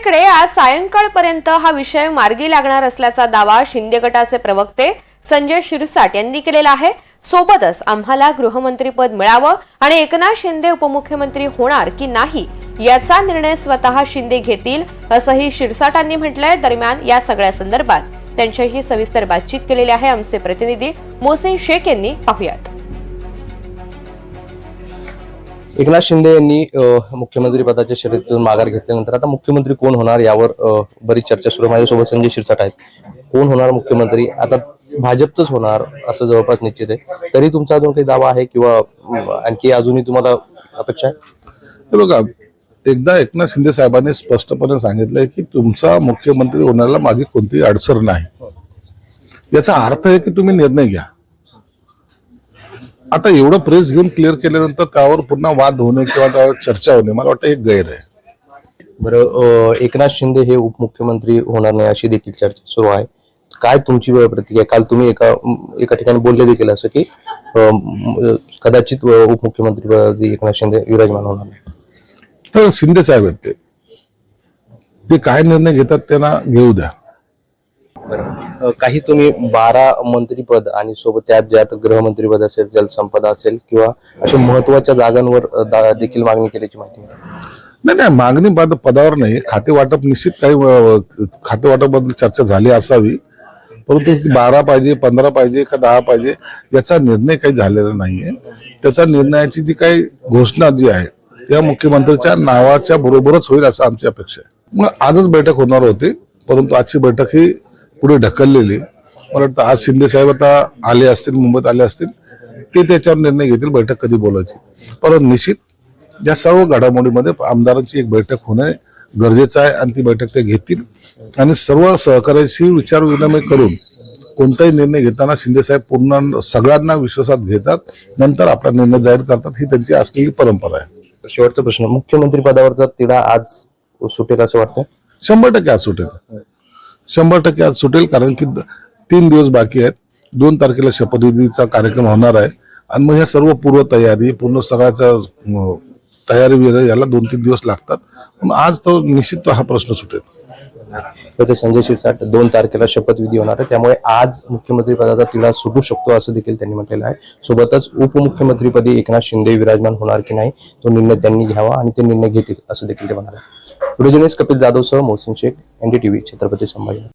दुसरीकडे आज सायंकाळपर्यंत हा विषय मार्गी लागणार असल्याचा दावा शिंदे गटाचे प्रवक्ते संजय शिरसाट यांनी केलेला आहे. सोबतच आम्हाला गृहमंत्रीपद मिळावं आणि एकनाथ शिंदे उपमुख्यमंत्री होणार की नाही याचा निर्णय स्वतः शिंदे घेतील असंही शिरसाटांनी म्हटलंय. दरम्यान या सगळ्या संदर्भात त्यांच्याशी सविस्तर बातचीत केलेली आहे आमचे प्रतिनिधी मोहसिन शेख यांनी. पाहुयात. एकनाथ शिंदे यांनी मुख्यमंत्री पदाच्या शर्यतीतून माघार घेतल्यानंतर आता मुख्यमंत्री कोण होणार यावर बरीच चर्चा सुरू माझ्यासोबत संजय शिरसाट आहेत. कोण होणार मुख्यमंत्री? आता भाजपच होणार असं जवळपास निश्चित आहे. तरी तुमचा अजून काही दावा आहे किंवा आणखी अजूनही तुम्हाला अपेक्षा आहे? बघा एकदा एकनाथ शिंदे साहेबांनी स्पष्टपणे सांगितलंय की तुमचा मुख्यमंत्री होण्याला माझी कोणतीही अडचण नाही. याचा अर्थ आहे की तुम्ही निर्णय घ्या. आता एवढं प्रेस घेऊन क्लिअर केल्यानंतर त्यावर पुन्हा वाद होणे किंवा त्यावर चर्चा होणे मला वाटतं हे गैर आहे. बरं एकनाथ शिंदे हे उपमुख्यमंत्री होणार नाही अशी देखील चर्चा सुरू आहे. काय तुमची प्रतिक्रिया? काल तुम्ही एका एका ठिकाणी बोलले देखील असं की कदाचित उपमुख्यमंत्री एकनाथ शिंदे विराजमान होणार नाही. शिंदे साहेब आहेत ते काय निर्णय घेतात त्यांना घेऊ द्या. काही तुम्ही बारा मंत्रीपद आणि सोबत त्यात ज्यात गृहमंत्रीपद असेल जलसंपदा असेल किंवा अशा महत्त्वाच्या जागांवर दा- देखील मागणी केल्याची माहिती नाही नाही मागणी पदावर नाही. खाते वाटप निश्चित काही खाते वाटपबद्दल चर्चा झाली असावी. परंतु बारा पाहिजे पंधरा पाहिजे का दहा पाहिजे याचा निर्णय काही झालेला नाहीये. त्याचा निर्णयाची जी काही घोषणा जी आहे त्या मुख्यमंत्र्यांच्या नावाच्या बरोबरच होईल असं आमची अपेक्षा आहे. मग आजच बैठक होणार होती परंतु आजची बैठक ही पुढे ढकललेली. मला वाटतं आज शिंदे साहेब आता आले असतील मुंबईत आले असतील ते त्याच्यावर निर्णय घेतील बैठक कधी बोलायची. परंतु निश्चित या सर्व घडामोडीमध्ये आमदारांची एक बैठक होणे गरजेचं आहे आणि ती बैठक ते घेतील. आणि सर्व सहकार्याशी विचार विनिमय करून कोणताही निर्णय घेताना शिंदे साहेब पूर्ण सगळ्यांना विश्वासात घेतात नंतर आपला निर्णय जाहीर करतात ही त्यांची असलेली परंपरा आहे. शेवटचा प्रश्न मुख्यमंत्री पदावरचा तिढा आज सुटेल असं वाटतं शंभर टक्के आज सुटेल. शंभर टक्के आज सुटेल कारण की द- तीन दिवस बाकी आहेत. दोन तारखेला शपथविधीचा कार्यक्रम होणार आहे. आणि मग ह्या सर्व पूर्व तयारी पूर्ण सगळ्याचा तयारी वगैरे याला दोन तीन दिवस लागतात. पण आज तो निश्चित हा प्रश्न सुटेल. तर ते संजय शिरसाट दोन तारखेला शपथविधी होणार आहे. त्यामुळे आज मुख्यमंत्री पदाचा तिढा सुटू शकतो असं देखील त्यांनी म्हटलेलं आहे. सोबतच उपमुख्यमंत्रीपदी एकनाथ शिंदे विराजमान होणार की नाही तो निर्णय त्यांनी घ्यावा आणि ते निर्णय घेतील असं देखील ते म्हणाले. व्हिडिओ कपिल जाधव सह मोहसिन शेख एनडीटीव्ही छत्रपती संभाजी